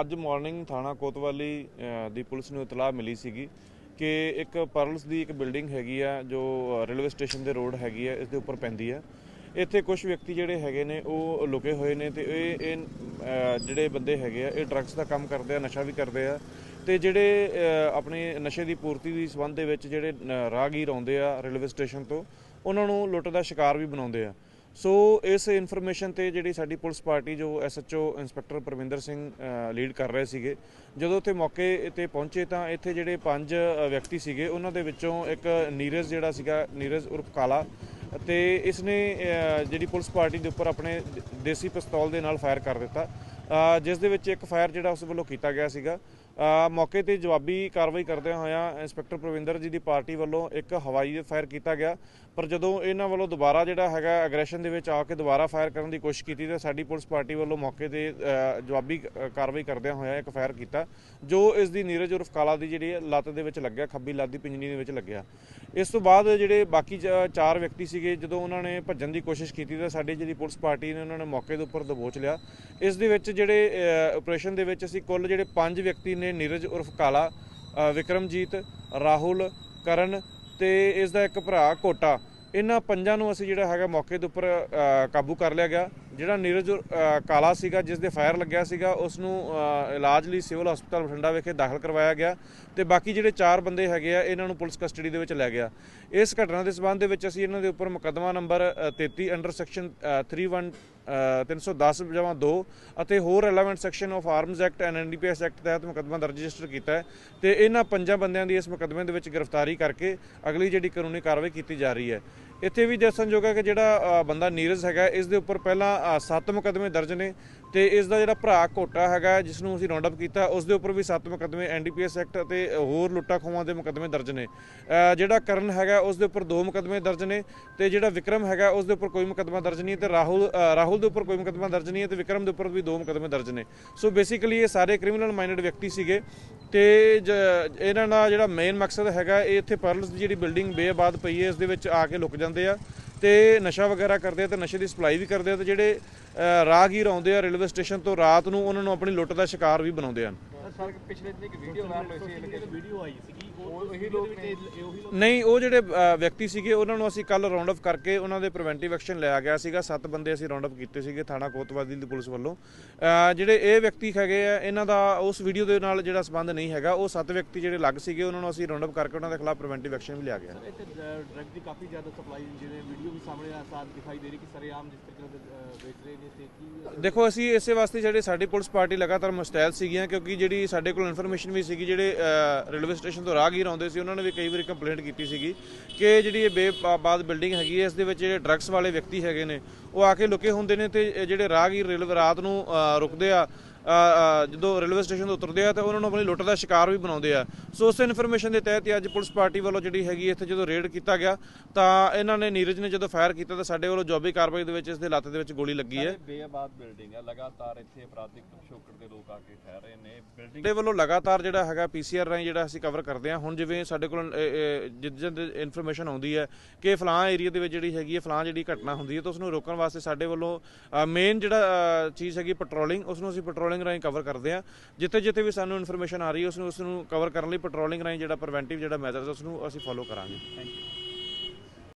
ਅੱਜ ਮਾਰਨਿੰਗ ਥਾਣਾ ਕੋਤਵਾਲੀ ਦੀ ਪੁਲਿਸ ਨੂੰ ਇਤਲਾਹ ਮਿਲੀ ਸੀਗੀ ਕਿ ਇੱਕ ਪਰਲਸ ਦੀ ਇੱਕ ਬਿਲਡਿੰਗ ਹੈਗੀ ਆ, ਜੋ ਰੇਲਵੇ ਸਟੇਸ਼ਨ ਦੇ ਰੋਡ ਹੈਗੀ ਆ, ਇਸ ਦੇ ਉੱਪਰ ਪੈਂਦੀ ਆ। ਇੱਥੇ ਕੁਝ ਵਿਅਕਤੀ ਜਿਹੜੇ ਹੈਗੇ ਨੇ, ਉਹ ਲੁਕੇ ਹੋਏ ਨੇ ਤੇ ਇਹ ਇਹ ਜਿਹੜੇ ਬੰਦੇ ਹੈਗੇ ਆ, ਇਹ ਡਰੱਗਸ ਦਾ ਕੰਮ ਕਰਦੇ ਆ, ਨਸ਼ਾ ਵੀ ਕਰਦੇ ਆ ਤੇ ਜਿਹੜੇ ਆਪਣੇ ਨਸ਼ੇ ਦੀ ਪੂਰਤੀ ਦੀ ਸੰਬੰਧ ਦੇ ਵਿੱਚ ਜਿਹੜੇ ਰਾਹਗੀਰ ਆਉਂਦੇ ਆ ਰੇਲਵੇ ਸਟੇਸ਼ਨ ਤੋਂ, ਉਹਨਾਂ ਨੂੰ ਲੁੱਟ ਦਾ ਸ਼ਿਕਾਰ ਵੀ ਬਣਾਉਂਦੇ ਆ। ਸੋ ਇਸ ਇਨਫੋਰਮੇਸ਼ਨ ਤੇ ਜਿਹੜੀ ਸਾਡੀ ਪੁਲਿਸ ਪਾਰਟੀ ਜੋ SHO inspector Parvinder Singh lead ਕਰ ਰਹੇ ਸੀਗੇ, ਜਦੋਂ ਉੱਥੇ ਮੌਕੇ ਤੇ ਪਹੁੰਚੇ ਤਾਂ ਇੱਥੇ ਜਿਹੜੇ ਪੰਜ ਵਿਅਕਤੀ ਸੀਗੇ, ਉਹਨਾਂ ਦੇ ਵਿੱਚੋਂ ਇੱਕ ਨੀਰਜ ਜਿਹੜਾ ਸੀਗਾ, ਨੀਰਜ ਉਰਫ ਕਾਲਾ ਤੇ ਇਸਨੇ ਜਿਹੜੀ ਪੁਲਿਸ ਪਾਰਟੀ ਦੇ ਉੱਪਰ ਆਪਣੇ ਦੇਸੀ ਪਿਸਤੌਲ ਦੇ ਨਾਲ ਫਾਇਰ ਕਰ ਦਿੱਤਾ। ਜਿਸ ਦੇ ਵਿੱਚ ਇੱਕ ਫਾਇਰ ਜਿਹੜਾ ਉਸ ਵੱਲੋਂ ਕੀਤਾ ਗਿਆ ਸੀਗਾ। ਮੌਕੇ ਤੇ ਜਵਾਬੀ ਕਾਰਵਾਈ ਕਰਦਿਆਂ ਹੋਇਆਂ ਇੰਸਪੈਕਟਰ ਪ੍ਰਵਿੰਦਰ ਜੀ ਦੀ ਪਾਰਟੀ ਵੱਲੋਂ ਇੱਕ ਹਵਾਈ ਫਾਇਰ ਕੀਤਾ ਗਿਆ। ਪਰ ਜਦੋਂ ਇਹਨਾਂ ਵੱਲੋਂ ਦੁਬਾਰਾ ਜਿਹੜਾ ਹੈਗਾ ਐਗਰੈਸ਼ਨ ਦੇ ਵਿੱਚ ਆ ਕੇ ਦੁਬਾਰਾ ਫਾਇਰ ਕਰਨ ਦੀ ਕੋਸ਼ਿਸ਼ ਕੀਤੀ ਤਾਂ ਸਾਡੀ ਪੁਲਿਸ ਪਾਰਟੀ ਵੱਲੋਂ ਮੌਕੇ ਤੇ ਜਵਾਬੀ ਕਾਰਵਾਈ ਕਰਦਿਆਂ ਹੋਇਆਂ ਇੱਕ ਫਾਇਰ ਕੀਤਾ, ਜੋ ਇਸ ਦੀ ਨੀਰਜ ਉਰਫ ਕਾਲਾ ਦੀ ਜਿਹੜੀ ਲੱਤ ਦੇ ਵਿੱਚ ਲੱਗਿਆ, ਖੱਬੀ ਲੱਤ ਦੀ ਪਿੰਜਣੀ ਦੇ ਵਿੱਚ ਲੱਗਿਆ। ਇਸ ਤੋਂ ਬਾਅਦ ਜਿਹੜੇ ਬਾਕੀ ਚ- ਚਾਰ ਵਿਅਕਤੀ ਸੀਗੇ, ਜਦੋਂ ਉਹਨਾਂ ਨੇ ਭੱਜਣ ਦੀ ਕੋਸ਼ਿਸ਼ ਕੀਤੀ ਤਾਂ ਸਾਡੀ ਜਿਹੜੀ ਪੁਲਿਸ ਪਾਰਟੀ ਨੇ ਉਹਨਾਂ ਨੇ ਮੌਕੇ ਦੇ ਉੱਪਰ ਦਬੋਚ ਲਿਆ। ਇਸ ਦੇ ਵਿੱਚ ਜਿਹੜੇ ਆਪਰੇਸ਼ਨ ਦੇ ਵਿੱਚ ਅਸੀਂ ਕੁੱਲ ਜਿਹੜੇ ਪੰਜ ਵਿਅਕਤੀ ਨੇ ਨੀਰਜ ਉਰਫ ਕਾਲਾ ਵਿਕਰਮਜੀਤ, ਰਾਹੁਲ, ਕਰਨ ਤੇ ਇਸ ਦਾ ਇੱਕ ਭਰਾ ਕੋਟਾ। ਇਹਨਾਂ ਪੰਜਾਂ ਨੂੰ ਅਸੀਂ ਜਿਹੜਾ ਹੈਗਾ ਮੌਕੇ ਦੇ ਉੱਪਰ ਕਾਬੂ ਕਰ ਲਿਆ ਗਿਆ। ਜਿਹੜਾ ਨੀਰਜ ਕਾਲਾ ਸੀਗਾ ਜਿਸ ਦੇ ਫਾਇਰ ਲੱਗਿਆ ਸੀਗਾ ਉਸ ਨੂੰ ਇਲਾਜ ਲਈ ਸਿਵਲ ਹਸਪਤਾਲ ਬਠਿੰਡਾ ਵਿਖੇ ਦਾਖਲ ਕਰਵਾਇਆ ਗਿਆ ਤੇ ਬਾਕੀ ਜਿਹੜੇ ਚਾਰ ਬੰਦੇ ਹੈਗੇ ਆ ਇਹਨਾਂ ਨੂੰ ਪੁਲਿਸ ਕਸਟਡੀ ਦੇ ਵਿੱਚ ਲੈ ਗਿਆ। ਇਸ ਘਟਨਾ ਦੇ ਸਬੰਧ ਦੇ ਵਿੱਚ ਅਸੀਂ ਇਹਨਾਂ ਦੇ ਉੱਪਰ ਮੁਕੱਦਮਾ ਨੰਬਰ ਅ, 33 ਅੰਡਰ ਸੈਕਸ਼ਨ 31 ਅ, 310 ਜਮਾ 2 ਅਤੇ ਹੋਰ relevant section of arms act and NDPS act ਤਹਿਤ ਮੁਕੱਦਮਾ ਦਰਜ ਰਜਿਸਟਰ ਕੀਤਾ ਹੈ ਤੇ ਇਹਨਾਂ ਪੰਜਾਂ ਬੰਦਿਆਂ ਦੀ ਇਸ ਮੁਕੱਦਮੇ ਦੇ ਵਿੱਚ ਗ੍ਰਿਫਤਾਰੀ ਕਰਕੇ ਅਗਲੀ ਜਿਹੜੀ ਕਾਨੂੰਨੀ ਕਾਰਵਾਈ ਕੀਤੀ ਜਾ ਰਹੀ ਹੈ। ਇੱਥੇ ਵੀ ਦੱਸਣਯੋਗ ਹੈ ਕਿ ਜਿਹੜਾ ਬੰਦਾ ਨੀਰਜ ਹੈਗਾ, ਇਸ ਦੇ ਉੱਪਰ ਪਹਿਲਾਂ 7 ਮੁਕੱਦਮੇ ਦਰਜ ਨੇ ਤੇ ਇਸ ਦਾ ਜਿਹੜਾ ਭਰਾ ਘੋਟਾ ਹੈਗਾ ਜਿਸ ਨੂੰ ਅਸੀਂ ਰਾਉਂਡ ਅਪ ਕੀਤਾ, ਉਸ ਦੇ ਉੱਪਰ ਵੀ 7 ਮੁਕੱਦਮੇ ਐਨਡੀਪੀਐਸ ਐਕਟ ਅਤੇ ਹੋਰ ਲੁੱਟਾ ਖੋਹਾਂ ਦੇ ਮੁਕੱਦਮੇ ਦਰਜ ਨੇ। ਜਿਹੜਾ ਕਰਨ ਹੈਗਾ, ਉਸ ਦੇ ਉੱਪਰ 2 ਮੁਕੱਦਮੇ ਦਰਜ ਨੇ ਤੇ ਜਿਹੜਾ ਵਿਕਰਮ ਹੈਗਾ, ਉਸ ਦੇ ਉੱਪਰ ਕੋਈ ਮੁਕੱਦਮਾ ਦਰਜ ਨਹੀਂ ਤੇ ਰਾਹੁਲ ਰਾਹੁਲ ਦੇ ਉੱਪਰ ਕੋਈ ਮੁਕੱਦਮਾ ਦਰਜ ਨਹੀਂ ਹੈ ਤੇ ਵਿਕਰਮ ਦੇ ਉੱਪਰ ਵੀ 2 ਮੁਕੱਦਮੇ ਦਰਜ ਨੇ। ਸੋ ਬੇਸਿਕਲੀ ਇਹ ਸਾਰੇ ਕ੍ਰਿਮੀਨਲ ਮਾਈਂਡਡ ਵਿਅਕਤੀ ਸੀਗੇ ਤੇ ਜ- ਇਹਨਾਂ ਦਾ ਜਿਹੜਾ ਮੇਨ ਮਕਸਦ ਹੈਗਾ, ਇਹ ਇੱਥੇ ਪਰਲਸ ਦੀ ਜਿਹੜੀ ਬਿਲਡਿੰਗ ਬੇਆਬਾਦ ਪਈ ਹੈ, ਇਸ ਦੇ ਵਿੱਚ ਆ ਕੇ ਲੁਕ ਜਾਂਦੇ ਆ ਤੇ ਨਸ਼ਾ ਵਗੈਰਾ ਕਰਦੇ ਆ ਤੇ ਨਸ਼ੇ ਦੀ ਸਪਲਾਈ ਵੀ ਕਰਦੇ ਆ ਤੇ ਜਿਹੜੇ ਅ, ਰਾਹਗੀਰ ਆਉਂਦੇ ਆ ਰੇਲਵੇ ਸਟੇਸ਼ਨ ਤੋਂ ਰਾਤ ਨੂੰ ਉਹਨਾਂ ਨੂੰ ਆਪਣੀ ਲੁੱਟ ਦਾ ਸ਼ਿਕਾਰ ਵੀ ਬਣਾਉਂਦੇ ਹਨ। ਸਰ ਪਿਛਲੇ ਦਿਨ ਇੱਕ ਵੀਡੀਓ ਵਾਇਰਲ ਹੋਈ ਸੀ ਇੱਕ ਵੀਡੀਓ ਆਈ ਸੀਗੀ ਉਹ ਉਹੀ ਲੋਕ ਨੇ। ਉਹੀ ਲੋਕ ਨਹੀਂ ਉਹ ਜਿਹੜੇ ਵਿਅਕਤੀ ਸੀਗੇ ਉਹਨਾਂ ਨੂੰ ਅਸੀਂ ਕੱਲ ਰਾਉਂਡ ਅਪ ਕਰਕੇ ਉਹਨਾਂ ਦੇ ਪ੍ਰੀਵੈਂਟਿਵ ਐਕਸ਼ਨ ਲਿਆ ਗਿਆ ਸੀਗਾ। ਸੱਤ ਬੰਦੇ ਅਸੀਂ ਰਾਉਂਡ ਅਪ ਕੀਤੇ ਸੀਗੇ ਥਾਣਾ ਕੋਤਵਾਲੀ ਦੀ ਪੁਲਿਸ ਵੱਲੋਂ। ਜਿਹੜੇ ਇਹ ਵਿਅਕਤੀ ਹੈਗੇ ਆ ਇਹਨਾਂ ਦਾ ਉਸ ਵੀਡੀਓ ਦੇ ਨਾਲ ਜਿਹੜਾ ਸੰਬੰਧ ਨਹੀਂ ਹੈਗਾ ਉਹ ਸੱਤ ਵਿਅਕਤੀ ਜਿਹੜੇ ਲੱਗ ਸੀਗੇ ਉਹਨਾਂ ਨੂੰ ਅਸੀਂ ਰਾਉਂਡ ਅਪ ਕਰਕੇ ਉਹਨਾਂ ਦੇ ਖਿਲਾਫ ਪ੍ਰੀਵੈਂਟਿਵ ਐਕਸ਼ਨ ਵੀ ਲਿਆ ਗਿਆ। ਇੱਥੇ ਡਰੱਗ ਦੀ ਕਾਫੀ ਜ਼ਿਆਦਾ ਸਪਲਾਈ ਜਿਵੇਂ ਵੀਡੀਓ ਵੀ ਸਾਹਮਣੇ ਆ ਸਾਥ ਦਿਖਾਈ ਦੇ ਰਹੀ ਕਿ ਸਰੇਆਮ ਜਿਸ ਤਰੀਕੇ ਨਾਲ ਅਹ, ਵੇਚ ਰਹੇ ਨੇ ਤੇ ਕੀ ਦੇਖੋ ਅਸੀਂ ਇਸੇ ਵਾਸਤੇ ਜਿਹੜੇ ਸਾਡੀ ਪੁਲਿਸ ਪਾਰਟੀ ਲਗਾਤਾਰ ਮੁਸਤੈਦ ਸੀਗੀਆਂ ਕਿਉਂਕਿ ਜਿਹੜੀ ਸਾਡੇ ਕੋਲ ਇਨਫੋਰਮੇਸ਼ਨ ਵੀ ਸੀਗੀ ਜਿਹੜੇ ਅ, ਰੇਲਵੇ ਸਟੇਸ਼ਨ ਤੋਂ ਰਾਹਗੀਰ ਆਉਂਦੇ ਸੀ ਉਹਨਾਂ ਨੇ ਵੀ ਕਈ ਵਾਰੀ ਕੰਪਲੇਂਟ ਕੀਤੀ ਸੀਗੀ ਕਿ ਜਿਹੜੀ ਇਹ ਬੇਬਾਦ ਬਿਲਡਿੰਗ ਹੈਗੀ ਹੈ ਇਸ ਦੇ ਵਿੱਚ ਜਿਹੜੇ ਡਰੱਗਸ ਵਾਲੇ ਵਿਅਕਤੀ ਹੈਗੇ ਨੇ ਉਹ ਆ ਕੇ ਲੁਕੇ ਹੁੰਦੇ ਨੇ ਤੇ ਜਿਹੜੇ ਰਾਹਗੀਰ ਰੇਲਵੇ ਰਾਤ ਨੂੰ ਅ, ਰੁਕਦੇ ਆ ਜਦੋਂ ਰੇਲਵੇ ਸਟੇਸ਼ਨ ਤੋਂ ਉਤਰਦੇ ਆ ਤਾਂ ਉਹਨਾਂ ਨੂੰ ਆਪਣੀ ਲੁੱਟ ਦਾ ਸ਼ਿਕਾਰ ਵੀ ਬਣਾਉਂਦੇ ਆ। ਸੋ ਉਸ ਇਨਫੋਰਮੇਸ਼ਨ ਦੇ ਤਹਿਤ ਹੀ ਅੱਜ ਪੁਲਿਸ ਪਾਰਟੀ ਵੱਲੋਂ ਜਿਹੜੀ ਹੈਗੀ ਇੱਥੇ ਜਦੋਂ ਰੇਡ ਕੀਤਾ ਗਿਆ ਤਾਂ ਇਹਨਾਂ ਨੇ ਨੀਰਜ ਨੇ ਜਦੋਂ ਫਾਇਰ ਕੀਤਾ ਤਾਂ ਸਾਡੇ ਵੱਲੋਂ ਜੋਬੀ ਕਾਰਵਾਈ ਦੇ ਵਿੱਚ ਇਸ ਦੇ ਲੱਤ ਦੇ ਵਿੱਚ ਗੋਲੀ ਲੱਗੀ ਹੈ। ਬੇਆਬਾਦ ਬਿਲਡਿੰਗ ਹੈ ਲਗਾਤਾਰ ਇੱਥੇ ਅਪਰਾਧਿਕ ਪਿਛੋਕੜ ਦੇ ਲੋਕ ਆ ਕੇ ਠਹਿਰ ਰਹੇ ਨੇ। ਬਿਲਡਿੰਗ ਦੇ ਵੱਲੋਂ ਲਗਾਤਾਰ ਜਿਹੜਾ ਹੈਗਾ ਪੀਸੀਆਰ ਰਾਹੀਂ ਜਿਹੜਾ ਅਸੀਂ ਕਵਰ ਕਰਦੇ ਹਾਂ। ਹੁਣ ਜਿਵੇਂ ਸਾਡੇ ਕੋਲ ਜਿੱਦ ਇਨਫੋਰਮੇਸ਼ਨ ਆਉਂਦੀ ਹੈ ਕਿ ਫਲਾਂ ਏਰੀਆ ਦੇ ਵਿੱਚ ਜਿਹੜੀ ਹੈਗੀ ਹੈ ਫਲਾਂ ਜਿਹੜੀ ਘਟਨਾ ਹੁੰਦੀ ਹੈ ਤਾਂ ਉਸ ਨੂੰ ਰੋਕਣ ਵਾਸਤੇ ਸਾਡੇ ਵੱਲੋਂ ਮੇਨ ਜਿਹੜਾ ਚੀਜ਼ ਹੈਗੀ ਪੈਟਰੋਲਿੰਗ ਉਸ ਨੂੰ ਅਸੀਂ ਪੈਟਰੋਲਿੰਗ ਰਾਹੀਂ ਕਵਰ ਕਰਦੇ ਹਾਂ ਜਿੱਥੇ ਜਿੱਥੇ ਵੀ ਸਾਨੂੰ ਇਨਫੋਰਮੇਸ਼ਨ ਆ ਰਹੀ ਹੈ ਉਸ ਨੂੰ ਉਸ ਨੂੰ ਕਵਰ ਕਰਨ ਲਈ ਪੈਟਰੋਲਿੰਗ ਰਾਹੀਂ ਜਿਹੜਾ ਪ੍ਰੀਵੈਂਟਿਵ ਜਿਹੜਾ ਮੈਥਡ ਉਸ ਨੂੰ ਅਸੀਂ ਫੋਲੋ ਕਰਾਂਗੇ। Thank you